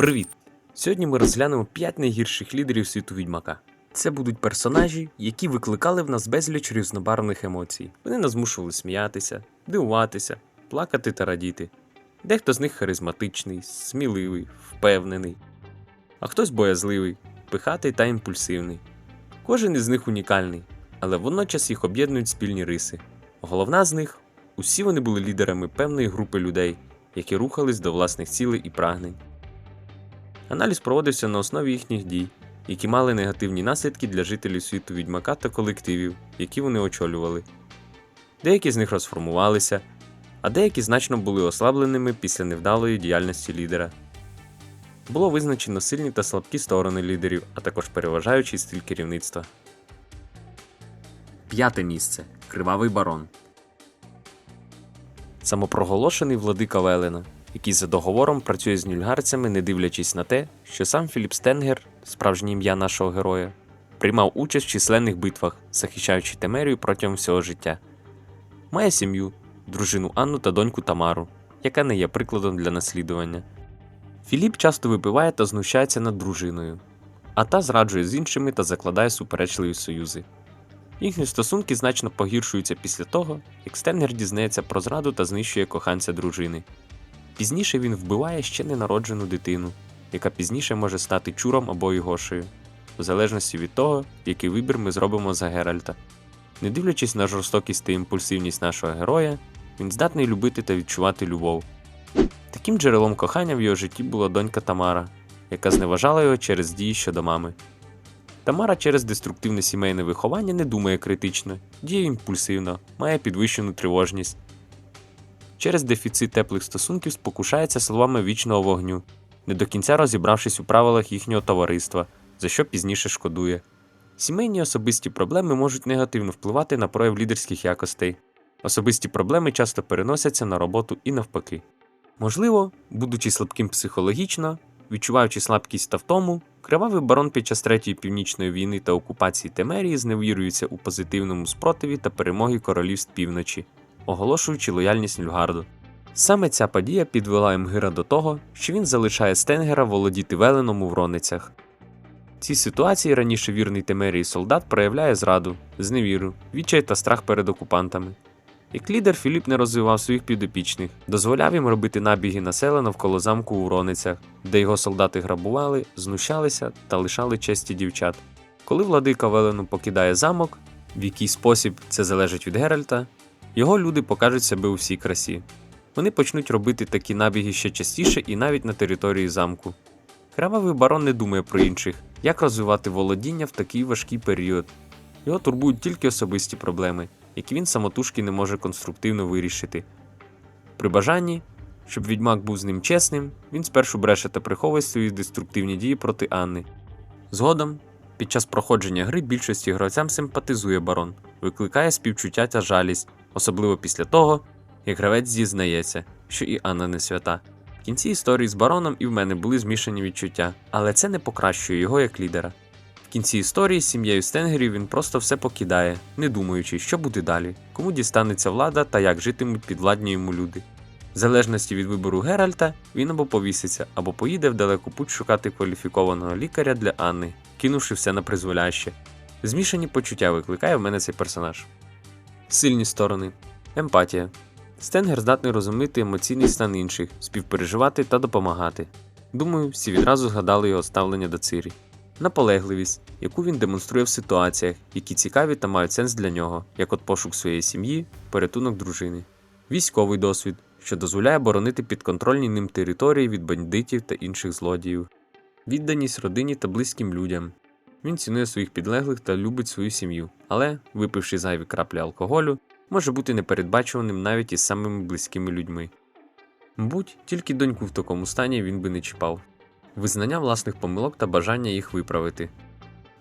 Привіт! Сьогодні ми розглянемо 5 найгірших лідерів світу відьмака. Це будуть персонажі, які викликали в нас безліч різнобарвних емоцій. Вони нас змушували сміятися, дивуватися, плакати та радіти. Дехто з них харизматичний, сміливий, впевнений, а хтось боязливий, пихатий та імпульсивний. Кожен із них унікальний, але водночас їх об'єднують спільні риси. Головна з них усі вони були лідерами певної групи людей, які рухались до власних цілей і прагнень. Аналіз проводився на основі їхніх дій, які мали негативні наслідки для жителів світу відьмака та колективів, які вони очолювали. Деякі з них розформувалися, а деякі значно були ослабленими після невдалої діяльності лідера. Було визначено сильні та слабкі сторони лідерів, а також переважаючий стиль керівництва. П'яте місце Кривавий барон. Самопроголошений владика Велена, який за договором працює з нюльгарцями, не дивлячись на те, що сам Філіп Стенгер, справжнє ім'я нашого героя, приймав участь в численних битвах, захищаючи Темерію протягом всього життя. Має сім'ю, дружину Анну та доньку Тамару, яка не є прикладом для наслідування. Філіп часто випиває та знущається над дружиною, а та зраджує з іншими та закладає суперечливі союзи. Їхні стосунки значно погіршуються після того, як Стенгер дізнається про зраду та знищує коханця дружини. Пізніше він вбиває ще ненароджену дитину, яка пізніше може стати чуром або Ігошею, в залежності від того, який вибір ми зробимо за Геральта. Не дивлячись на жорстокість та імпульсивність нашого героя, він здатний любити та відчувати любов. Таким джерелом кохання в його житті була донька Тамара, яка зневажала його через дії щодо мами. Тамара через деструктивне сімейне виховання не думає критично, діє імпульсивно, має підвищену тривожність. Через дефіцит теплих стосунків спокушається словами вічного вогню, не до кінця розібравшись у правилах їхнього товариства, за що пізніше шкодує. Сімейні особисті проблеми можуть негативно впливати на прояв лідерських якостей. Особисті проблеми часто переносяться на роботу і навпаки. Можливо, будучи слабким психологічно, відчуваючи слабкість та втому, кривавий барон під час Третьої північної війни та окупації Темерії зневірується у позитивному спротиві та перемоги королівств півночі, оголошуючи лояльність Нюльгарду. Саме ця подія підвела Емгира до того, що він залишає Стенгера володіти веленом у вроницях. В цій ситуації раніше вірний Темерії солдат проявляє зраду, зневіру, відчай та страх перед окупантами. Як лідер Філіп не розвивав своїх підопічних, дозволяв їм робити набіги на села навколо замку у Вроницях, де його солдати грабували, знущалися та лишали честі дівчат. Коли владика Велену покидає замок, в який спосіб це залежить від Геральта, його люди покажуть себе у всій красі. Вони почнуть робити такі набіги ще частіше і навіть на території замку. Кривавий барон не думає про інших, як розвивати володіння в такий важкий період. Його турбують тільки особисті проблеми, які він самотужки не може конструктивно вирішити. При бажанні, щоб відьмак був з ним чесним, він спершу бреше та приховує свої деструктивні дії проти Анни. Згодом, під час проходження гри більшості гравцям симпатизує барон, викликає співчуття та жалість, особливо після того, як гравець зізнається, що і Анна не свята. В кінці історії з бароном і в мене були змішані відчуття, але це не покращує його як лідера. В кінці історії з сім'єю Стенгерів він просто все покидає, не думаючи, що буде далі, кому дістанеться влада та як житимуть підвладні йому люди. В залежності від вибору Геральта, він або повіситься, або поїде в далеку путь шукати кваліфікованого лікаря для Анни, кинувши все на призволяще. Змішані почуття викликає в мене цей персонаж. Сильні сторони. Емпатія. Стенгер здатний розуміти емоційний стан інших, співпереживати та допомагати. Думаю, всі відразу згадали його ставлення до Цирі. Наполегливість, яку він демонструє в ситуаціях, які цікаві та мають сенс для нього, як от пошук своєї сім'ї, порятунок дружини. Військовий досвід, що дозволяє боронити підконтрольні ним території від бандитів та інших злодіїв. Відданість родині та близьким людям. Він цінує своїх підлеглих та любить свою сім'ю, але, випивши зайві краплі алкоголю, може бути непередбачуваним навіть із самими близькими людьми. Мабуть, тільки доньку в такому стані він би не чіпав. Визнання власних помилок та бажання їх виправити.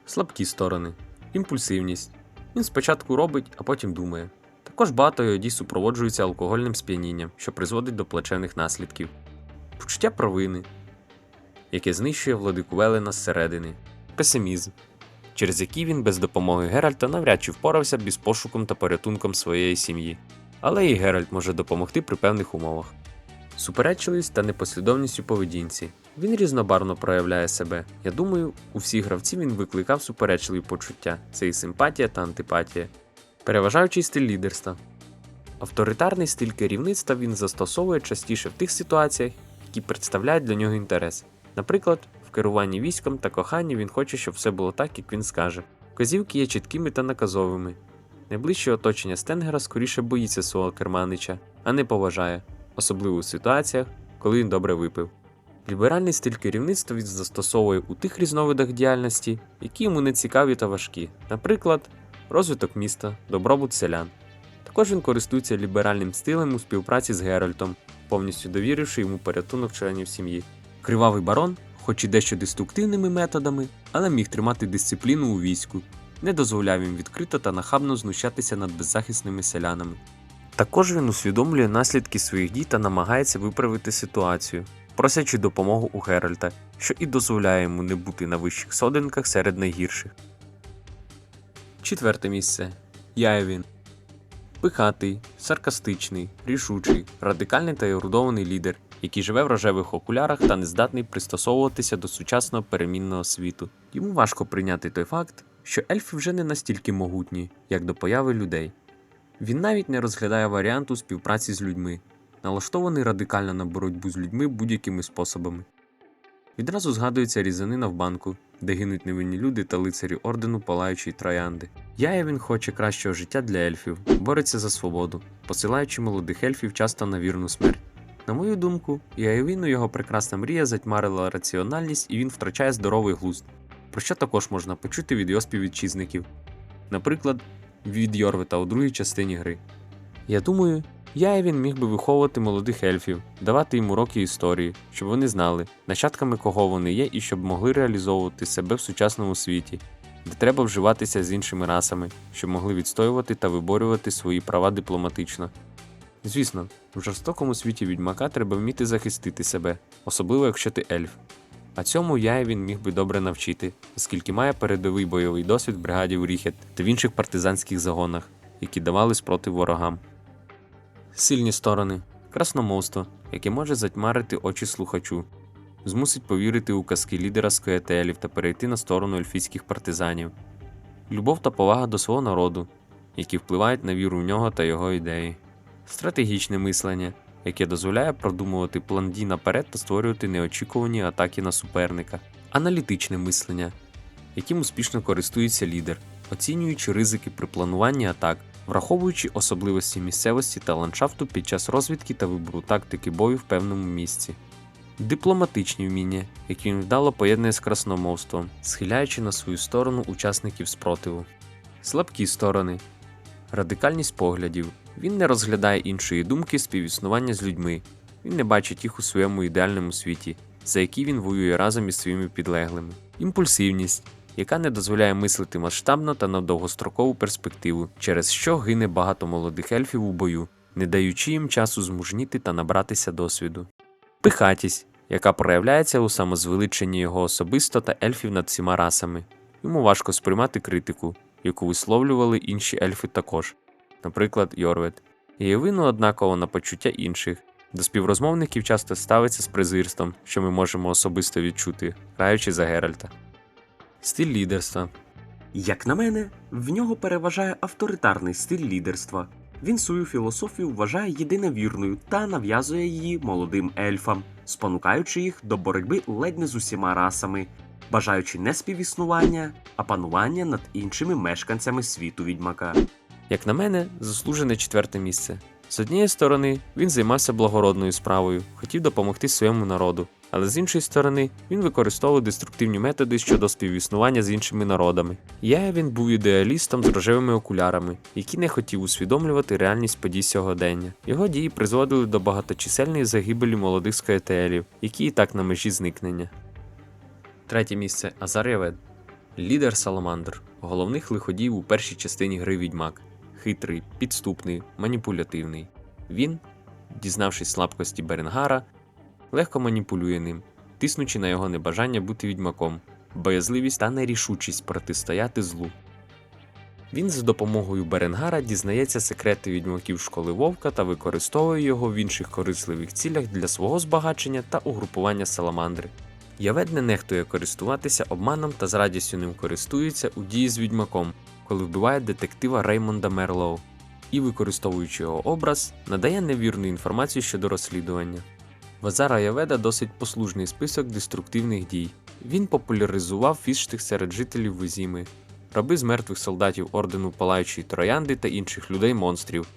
Слабкі сторони. Імпульсивність. Він спочатку робить, а потім думає. Також багато його дій супроводжується алкогольним сп'янінням, що призводить до плачевних наслідків. Почуття провини, яке знищує владику Велена зсередини. Песимізм, через який він без допомоги Геральта навряд чи впорався б із пошуком та порятунком своєї сім'ї. Але і Геральт може допомогти при певних умовах. суперечливість та непослідовність у поведінці. Він різнобарвно проявляє себе. Я думаю, у всіх гравців він викликав суперечливі почуття це і симпатія та антипатія. Переважаючий стиль лідерства. Авторитарний стиль керівництва він застосовує частіше в тих ситуаціях, які представляють для нього інтерес. Наприклад, керуванні військом та коханні він хоче, щоб все було так, як він скаже. Вказівки є чіткими та наказовими. Найближче оточення Стенгера скоріше боїться свого керманича, а не поважає, особливо у ситуаціях, коли він добре випив. Ліберальний стиль керівництва він застосовує у тих різновидах діяльності, які йому не цікаві та важкі, наприклад, розвиток міста, добробут селян. Також він користується ліберальним стилем у співпраці з Геральтом, повністю довіривши йому порятунок членів сім'ї. Кривавий барон, хоч і дещо деструктивними методами, але міг тримати дисципліну у війську, не дозволяв їм відкрито та нахабно знущатися над беззахисними селянами. Також він усвідомлює наслідки своїх дій та намагається виправити ситуацію, просячи допомогу у Геральта, що і дозволяє йому не бути на вищих соденках серед найгірших. Четверте місце Яєвін. Пихатий, саркастичний, рішучий, радикальний та ерудований лідер, який живе в рожевих окулярах та не здатний пристосовуватися до сучасного перемінного світу. Йому важко прийняти той факт, що ельфи вже не настільки могутні, як до появи людей. Він навіть не розглядає варіанту співпраці з людьми, налаштований радикально на боротьбу з людьми будь-якими способами. Відразу згадується різанина в банку, де гинуть невинні люди та лицарі ордену палаючої троянди. Яєвін хоче кращого життя для ельфів, бореться за свободу, посилаючи молодих ельфів часто на вірну смерть. На мою думку, Яєвіну його прекрасна мрія затьмарила раціональність і він втрачає здоровий глузд, про що також можна почути від його співвітчизників, наприклад, від Йорвета у другій частині гри. Я думаю, Яєвін міг би виховувати молодих ельфів, давати їм уроки історії, щоб вони знали, нащадками кого вони є, і щоб могли реалізовувати себе в сучасному світі, де треба вживатися з іншими расами, щоб могли відстоювати та виборювати свої права дипломатично. Звісно, в жорстокому світі відьмака треба вміти захистити себе, особливо якщо ти ельф. А цьому Яєвін міг би добре навчити, оскільки має передовий бойовий досвід в бригаді Уріхет та в інших партизанських загонах, які давали спротив ворогам. Сильні сторони красномовство, яке може затьмарити очі слухачу, змусить повірити у казки лідера скоєтелів та перейти на сторону ельфійських партизанів, любов та повага до свого народу, які впливають на віру в нього та його ідеї, стратегічне мислення, яке дозволяє продумувати план дій наперед та створювати неочікувані атаки на суперника, аналітичне мислення, яким успішно користується лідер, оцінюючи ризики при плануванні атак, враховуючи особливості місцевості та ландшафту під час розвідки та вибору тактики бою в певному місці. Дипломатичні вміння, які він вдало поєднує з красномовством, схиляючи на свою сторону учасників спротиву. Слабкі сторони. Радикальність поглядів. Він не розглядає іншої думки співіснування з людьми. Він не бачить їх у своєму ідеальному світі, за який він воює разом із своїми підлеглими. Імпульсивність, яка не дозволяє мислити масштабно та на довгострокову перспективу, через що гине багато молодих ельфів у бою, не даючи їм часу змужніти та набратися досвіду. Пихатість, яка проявляється у самозвеличенні його особисто та ельфів над всіма расами. Йому важко сприймати критику, яку висловлювали інші ельфи також, наприклад, Йорвет. Євину однаково на почуття інших. До співрозмовників часто ставиться з презирством, що ми можемо особисто відчути, граючи за Геральта. Стиль лідерства. Як на мене, в нього переважає авторитарний стиль лідерства. Він свою філософію вважає єдиновірною та нав'язує її молодим ельфам, спонукаючи їх до боротьби ледь не з усіма расами, бажаючи не співіснування, а панування над іншими мешканцями світу відьмака. Як на мене, заслужене четверте місце. З однієї сторони, він займався благородною справою, хотів допомогти своєму народу, але з іншої сторони, він використовував деструктивні методи щодо співіснування з іншими народами. Я він був ідеалістом з рожевими окулярами, який не хотів усвідомлювати реальність подій сьогодення. Його дії призводили до багаточисельної загибелі молодих скаєтелів, які і так на межі зникнення. Третє місце Азаревед. Лідер Саламандр, головних лиходіїв у першій частині гри Відьмак. Хитрий, підступний, маніпулятивний. Він, дізнавшись слабкості Беренгара, легко маніпулює ним, тиснучи на його небажання бути відьмаком, боязливість та нерішучість протистояти злу. Він за допомогою Беренгара дізнається секрети відьмаків школи вовка та використовує його в інших корисливих цілях для свого збагачення та угрупування саламандри. Явед не нехтує користуватися обманом та з радістю ним користується у дії з відьмаком, коли вбиває детектива Реймонда Мерлоу, і, використовуючи його образ, надає невірну інформацію щодо розслідування. В Азара Яведа досить послужний список деструктивних дій. Він популяризував фіштих серед жителів Визіми, раби з мертвих солдатів ордену Палаючої Троянди та інших людей-монстрів,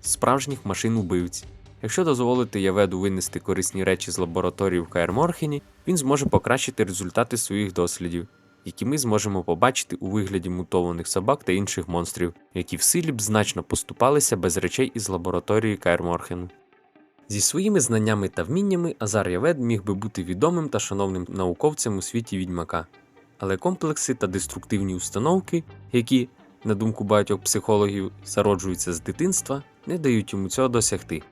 справжніх машин-убивць. Якщо дозволити Яведу винести корисні речі з лабораторії в Каер Морхені, він зможе покращити результати своїх дослідів, які ми зможемо побачити у вигляді мутованих собак та інших монстрів, які в силі б значно поступалися без речей із лабораторії Каер Морхену. Зі своїми знаннями та вміннями Азар Явед міг би бути відомим та шановним науковцем у світі відьмака, але комплекси та деструктивні установки, які, на думку багатьох психологів, зароджуються з дитинства, не дають йому цього досягти.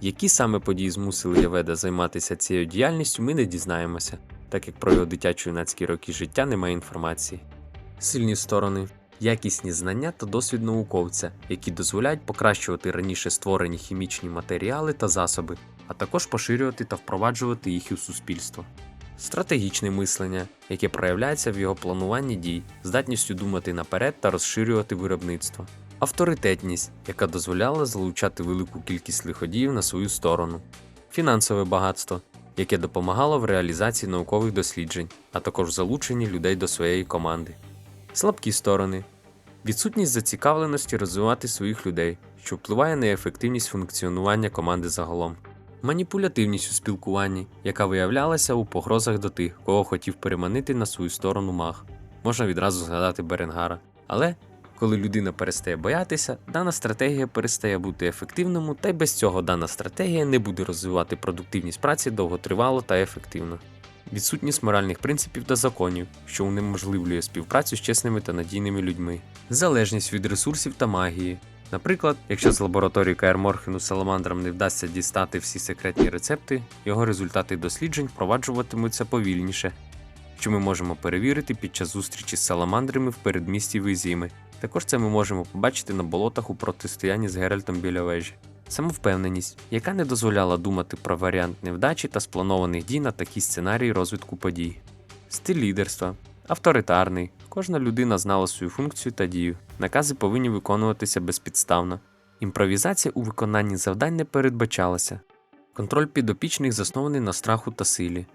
Які саме події змусили Яведа займатися цією діяльністю, ми не дізнаємося, так як про його дитячо-юнацькі роки життя немає інформації. Сильні сторони якісні знання та досвід науковця, які дозволяють покращувати раніше створені хімічні матеріали та засоби, а також поширювати та впроваджувати їх у суспільство. Стратегічне мислення, яке проявляється в його плануванні дій, здатністю думати наперед та розширювати виробництво. Авторитетність, яка дозволяла залучати велику кількість лиходіїв на свою сторону, фінансове багатство, яке допомагало в реалізації наукових досліджень, а також залученні людей до своєї команди. Слабкі сторони відсутність зацікавленості розвивати своїх людей, що впливає на ефективність функціонування команди загалом, маніпулятивність у спілкуванні, яка виявлялася у погрозах до тих, кого хотів переманити на свою сторону маг. Можна відразу згадати Беренгара. Але коли людина перестає боятися, дана стратегія перестає бути ефективною, та й без цього дана стратегія не буде розвивати продуктивність праці довготривало та ефективно. Відсутність моральних принципів та законів, що унеможливлює співпрацю з чесними та надійними людьми, залежність від ресурсів та магії. Наприклад, якщо з лабораторії КР Морхену саламандрам не вдасться дістати всі секретні рецепти, його результати досліджень впроваджуватимуться повільніше, що ми можемо перевірити під час зустрічі з саламандрами в передмісті Визіми. Також це ми можемо побачити на болотах у протистоянні з Геральтом біля вежі. Самовпевненість, яка не дозволяла думати про варіант невдачі та спланованих дій на такі сценарії розвитку подій. Стиль лідерства авторитарний. Кожна людина знала свою функцію та дію. Накази повинні виконуватися безпідставно. Імпровізація у виконанні завдань не передбачалася. Контроль підопічних заснований на страху та силі.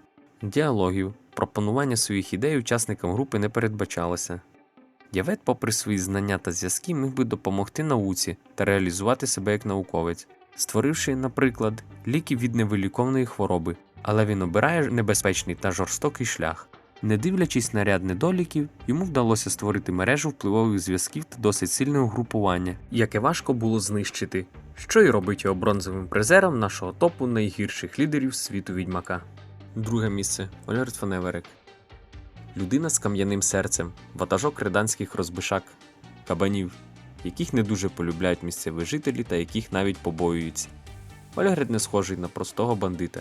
Діалогів, пропонування своїх ідей учасникам групи не передбачалося. Явет, попри свої знання та зв'язки, міг би допомогти науці та реалізувати себе як науковець, створивши, наприклад, ліки від невиліковної хвороби, але він обирає небезпечний та жорстокий шлях. Не дивлячись на ряд недоліків, йому вдалося створити мережу впливових зв'язків та досить сильне угрупування, яке важко було знищити, що й робить його бронзовим призером нашого топу найгірших лідерів світу відьмака. Друге місце Ольгерт Фаневерек. Людина з кам'яним серцем, ватажок реданських розбишак, кабанів, яких не дуже полюбляють місцеві жителі та яких навіть побоюються. Ольгред не схожий на простого бандита.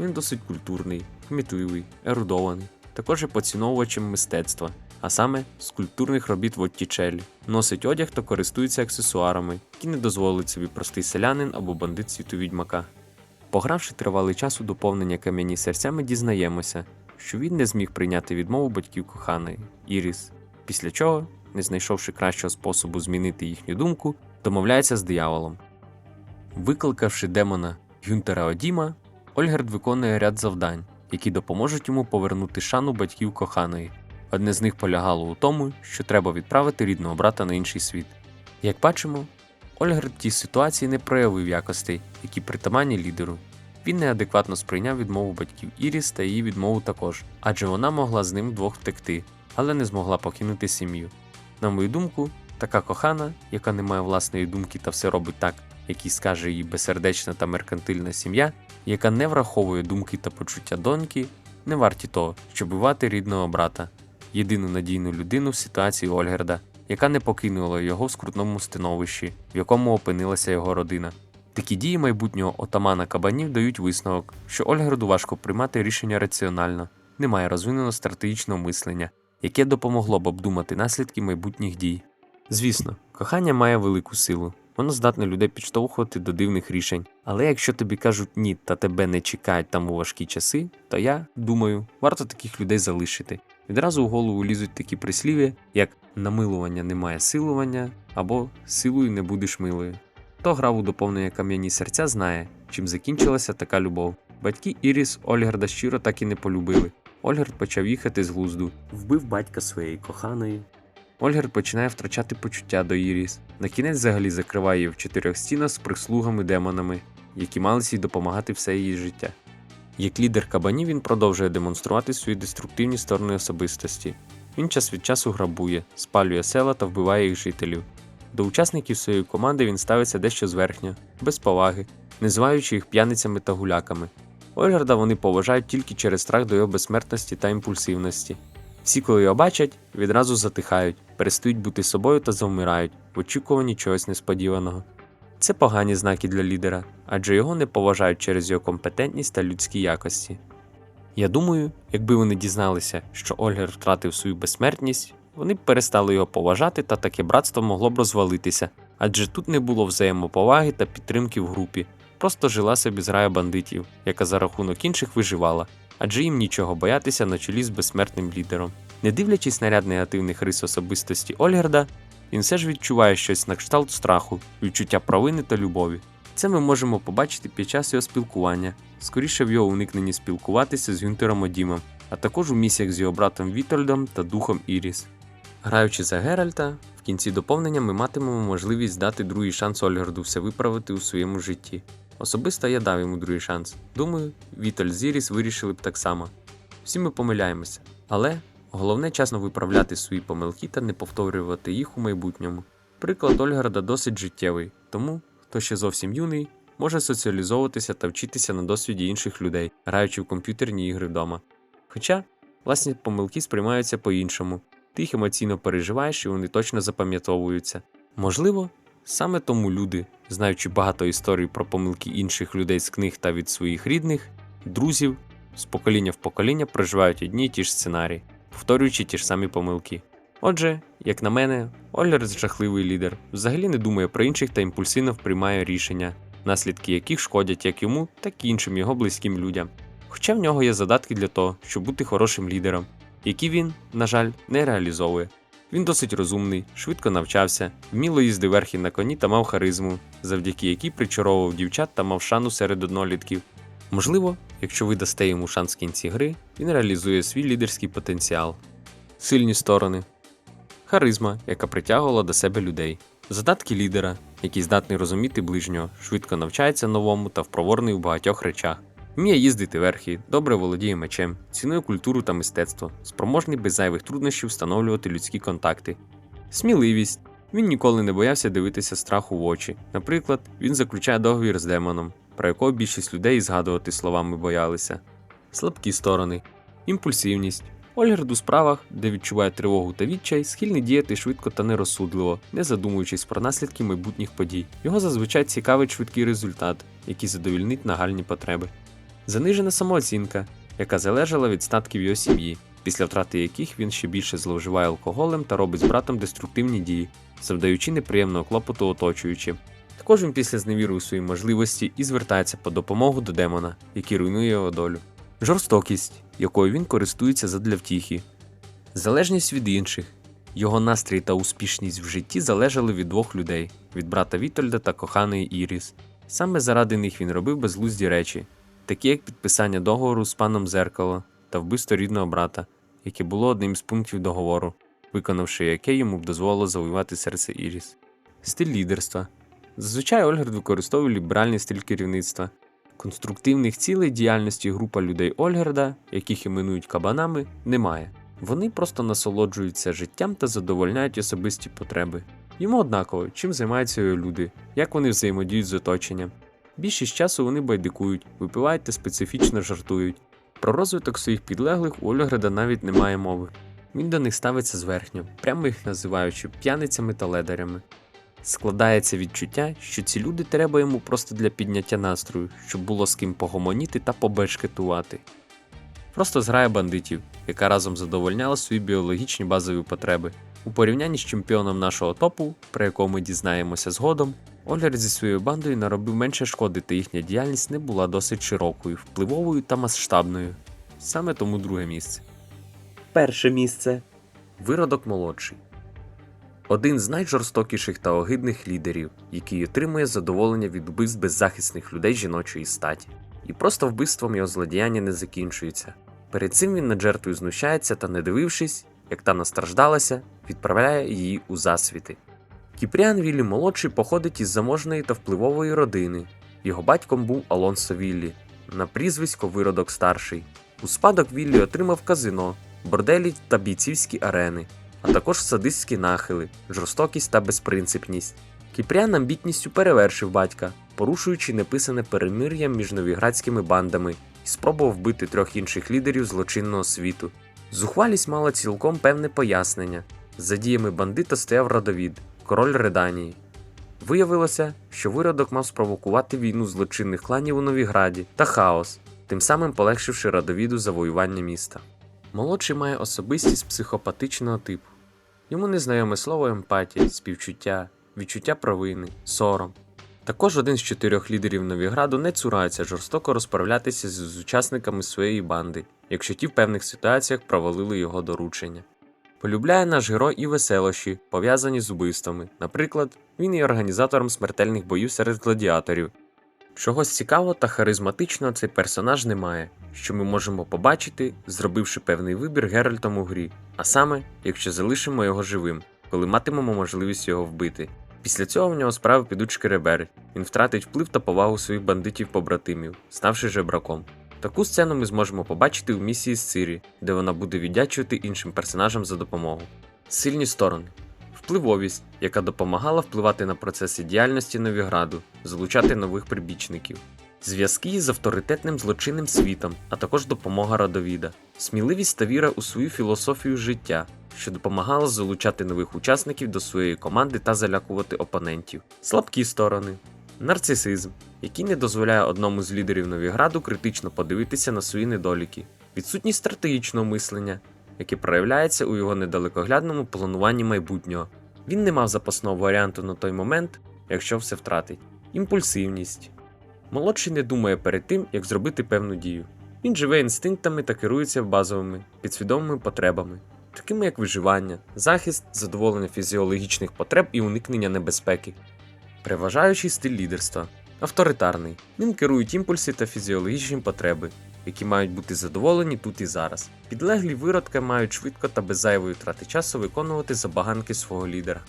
Він досить культурний, кмітливий, ерудований, також є поціновувачем мистецтва, а саме скульптурних робіт Воттічелі, носить одяг та користується аксесуарами, які не дозволить собі простий селянин або бандит світу відьмака. Погравши тривалий час у доповнення кам'яні серця, ми дізнаємося, що він не зміг прийняти відмову батьків коханої Іріс, після чого, не знайшовши кращого способу змінити їхню думку, домовляється з дияволом. Викликавши демона Гюнтера Одіма, Ольгерд виконує ряд завдань, які допоможуть йому повернути шану батьків коханої. Одне з них полягало у тому, що треба відправити рідного брата на інший світ. Як бачимо, Ольгерд в тій ситуації не проявив якостей, які притаманні лідеру. Він неадекватно сприйняв відмову батьків Іріс та її відмову також, адже вона могла з ним двох втекти, але не змогла покинути сім'ю. На мою думку, така кохана, яка не має власної думки та все робить так, як їй скаже її безсердечна та меркантильна сім'я, яка не враховує думки та почуття доньки, не варті того, щоб бивати рідного брата, єдину надійну людину в ситуації Ольгерда, яка не покинула його в скрутному становищі, в якому опинилася його родина. Такі дії майбутнього отамана кабанів дають висновок, що Ольгерду важко приймати рішення раціонально, немає розвиненого стратегічного мислення, яке допомогло б обдумати наслідки майбутніх дій. Звісно, кохання має велику силу. Воно здатне людей підштовхувати до дивних рішень. Але якщо тобі кажуть ні та тебе не чекають там у важкі часи, то я думаю, варто таких людей залишити. Відразу у голову лізуть такі прислів'я, як намилування немає силування або силою не будеш милою. Хто грав у доповнення кам'яні серця, знає, чим закінчилася така любов. Батьки Іріс Ольгарда щиро так і не полюбили. Ольгард почав їхати з глузду. Вбив батька своєї коханої. Ольгард починає втрачати почуття до Іріс. На кінець взагалі закриває її в чотирьох стінах з прислугами-демонами, які малися їй допомагати все її життя. Як лідер кабанів він продовжує демонструвати свої деструктивні сторони особистості. Він час від часу грабує, спалює села та вбиває їх жителів. До учасників своєї команди він ставиться дещо зверхньо, без поваги, називаючи їх п'яницями та гуляками. Ольгарда вони поважають тільки через страх до його безсмертності та імпульсивності. Всі, коли його бачать, відразу затихають, перестають бути собою та завмирають в очікуванні чогось несподіваного. Це погані знаки для лідера, адже його не поважають через його компетентність та людські якості. Я думаю, якби вони дізналися, що Ольгер втратив свою безсмертність, вони б перестали його поважати та таке братство могло б розвалитися, адже тут не було взаємоповаги та підтримки в групі, просто жила собі зграя бандитів, яка за рахунок інших виживала, адже їм нічого боятися на чолі з безсмертним лідером. Не дивлячись на ряд негативних рис особистості Ольгерда, він все ж відчуває щось на кшталт страху, відчуття провини та любові. Це ми можемо побачити під час його спілкування, скоріше в його уникненні спілкуватися з Гюнтером Одімом, а також у місіях з його братом Вітольдом та духом Іріс. Граючи за Геральта, в кінці доповнення ми матимемо можливість дати другий шанс Ольгарду все виправити у своєму житті. Особисто я дав йому другий шанс. Думаю, Вітоль з Іріс вирішили б так само. Всі ми помиляємося, але головне часно виправляти свої помилки та не повторювати їх у майбутньому. Приклад Ольгарда досить життєвий, тому хто ще зовсім юний, може соціалізовуватися та вчитися на досвіді інших людей, граючи в комп'ютерні ігри вдома. Хоча власні помилки сприймаються по-іншому, ти їх емоційно переживаєш і вони точно запам'ятовуються. Можливо, саме тому люди, знаючи багато історій про помилки інших людей з книг та від своїх рідних, друзів, з покоління в покоління проживають одні й ті ж сценарії, повторюючи ті ж самі помилки. Отже, як на мене, Оллер жахливий лідер, взагалі не думає про інших та імпульсивно приймає рішення, наслідки яких шкодять як йому, так і іншим його близьким людям. Хоча в нього є задатки для того, щоб бути хорошим лідером, які він, на жаль, не реалізовує. Він досить розумний, швидко навчався, вміло їздив верхи на коні та мав харизму, завдяки якій причаровував дівчат та мав шану серед однолітків. Можливо, якщо ви дасте йому шанс в кінці гри, він реалізує свій лідерський потенціал. Сильні сторони. Харизма, яка притягувала до себе людей. Задатки лідера, який здатний розуміти ближнього, швидко навчається новому та впроворний у багатьох речах. Вміє їздити верхи, добре володіє мечем, цінує культуру та мистецтво, спроможний без зайвих труднощів встановлювати людські контакти. Сміливість. Він ніколи не боявся дивитися страху в очі. Наприклад, він заключає договір з демоном, про якого більшість людей згадувати словами боялися. Слабкі сторони. Імпульсивність. Ольгерд у справах, де відчуває тривогу та відчай, схильний діяти швидко та нерозсудливо, не задумуючись про наслідки майбутніх подій. Його зазвичай цікавить швидкий результат, який задовільнить нагальні потреби. Занижена самооцінка, яка залежала від статків його сім'ї, після втрати яких він ще більше зловживає алкоголем та робить з братом деструктивні дії, завдаючи неприємного клопоту оточуючим. Також він після зневіри у свої можливості і звертається по допомогу до демона, який руйнує його долю. Жорстокість, якою він користується задля втіхи, залежність від інших. Його настрій та успішність в житті залежали від двох людей від брата Вітольда та коханої Іріс. Саме заради них він робив безглузді речі, такі як підписання договору з паном Зеркало та вбивство рідного брата, яке було одним з пунктів договору, виконавши яке йому б дозволило завоювати серце Іріс. Стиль лідерства. Зазвичай Ольгард використовує ліберальний стиль керівництва. Конструктивних цілей діяльності група людей Ольгарда, яких іменують кабанами, немає. Вони просто насолоджуються життям та задовольняють особисті потреби. Йому однаково, чим займаються люди, як вони взаємодіють з оточенням. Більшість часу вони байдикують, випивають та специфічно жартують. Про розвиток своїх підлеглих у Ольграда навіть немає мови. Він до них ставиться зверхньо, прямо їх називаючи п'яницями та ледарями. Складається відчуття, що ці люди треба йому просто для підняття настрою, щоб було з ким погомоніти та побешкетувати. Просто зграя бандитів, яка разом задовольняла свої біологічні базові потреби. У порівнянні з чемпіоном нашого топу, про якого ми дізнаємося згодом, Олер зі своєю бандою наробив менше шкоди, та їхня діяльність не була досить широкою, впливовою та масштабною. Саме тому друге місце. Перше місце. Виродок молодший. Один з найжорстокіших та огидних лідерів, який отримує задоволення від вбивств беззахисних людей жіночої статі. І просто вбивством його злодіяння не закінчується. Перед цим він над жертвою знущається та, не дивившись, як та настраждалася, відправляє її у засвіти. Кіпріан Віллі молодший походить із заможної та впливової родини. Його батьком був Алонсо Віллі, на прізвисько Виродок старший. У спадок Віллі отримав казино, борделі та бійцівські арени, а також садистські нахили, жорстокість та безпринципність. Кіпріан амбітністю перевершив батька, порушуючи неписане перемир'я між новіградськими бандами і спробував вбити трьох інших лідерів злочинного світу. Зухвалість мала цілком певне пояснення. За діями бандита стояв Радовід, король Реданії. Виявилося, що виродок мав спровокувати війну злочинних кланів у Новіграді та хаос, тим самим полегшивши Радовіду завоювання міста. Молодший має особистість психопатичного типу. Йому незнайоме слово емпатія, співчуття, відчуття провини, сором. Також один з чотирьох лідерів Новіграду не цурається жорстоко розправлятися з, учасниками своєї банди, якщо ті в певних ситуаціях провалили його доручення. Полюбляє наш герой і веселощі, пов'язані з убивствами. Наприклад, він є організатором смертельних боїв серед гладіаторів. Чогось цікавого та харизматичного цей персонаж не має, що ми можемо побачити, зробивши певний вибір Геральтом у грі, а саме, якщо залишимо його живим, коли матимемо можливість його вбити. Після цього в нього справи підуть шкеребери, він втратить вплив та повагу своїх бандитів-побратимів, ставши жебраком. Таку сцену ми зможемо побачити у місії з Цирі, де вона буде віддячувати іншим персонажам за допомогу. Сильні сторони. Впливовість, яка допомагала впливати на процеси діяльності Новіграду, залучати нових прибічників. Зв'язки з авторитетним злочинним світом, а також допомога Радовіда, сміливість та віра у свою філософію життя, що допомагала залучати нових учасників до своєї команди та залякувати опонентів. Слабкі сторони. Нарцисизм, який не дозволяє одному з лідерів Новіграду критично подивитися на свої недоліки, відсутність стратегічного мислення, яке проявляється у його недалекоглядному плануванні майбутнього. Він не мав запасного варіанту на той момент, якщо все втратить. Імпульсивність. Молодший не думає перед тим, як зробити певну дію. Він живе інстинктами та керується базовими, підсвідомими потребами, такими як виживання, захист, задоволення фізіологічних потреб і уникнення небезпеки. Переважаючий стиль лідерства авторитарний. Ним керують імпульси та фізіологічні потреби, які мають бути задоволені тут і зараз. Підлеглі виродки мають швидко та без зайвої втрати часу виконувати забаганки свого лідера.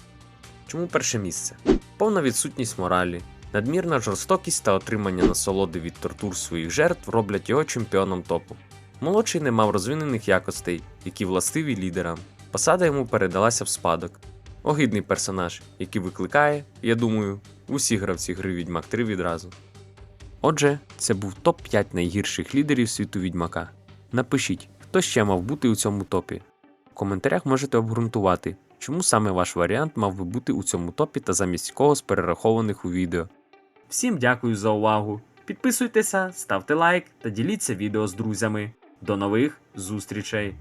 Чому перше місце? Повна відсутність моралі, надмірна жорстокість та отримання насолоди від тортур своїх жертв роблять його чемпіоном топу. Молодший не мав розвинених якостей, які властиві лідерам. Посада йому передалася в спадок. Огидний персонаж, який викликає, я думаю, усі гравці гри Відьмак 3 відразу. Отже, це був топ-5 найгірших лідерів світу Відьмака. Напишіть, хто ще мав бути у цьому топі. В коментарях можете обґрунтувати, чому саме ваш варіант мав би бути у цьому топі та замість кого з перерахованих у відео. Всім дякую за увагу! Підписуйтеся, ставте лайк та діліться відео з друзями. До нових зустрічей!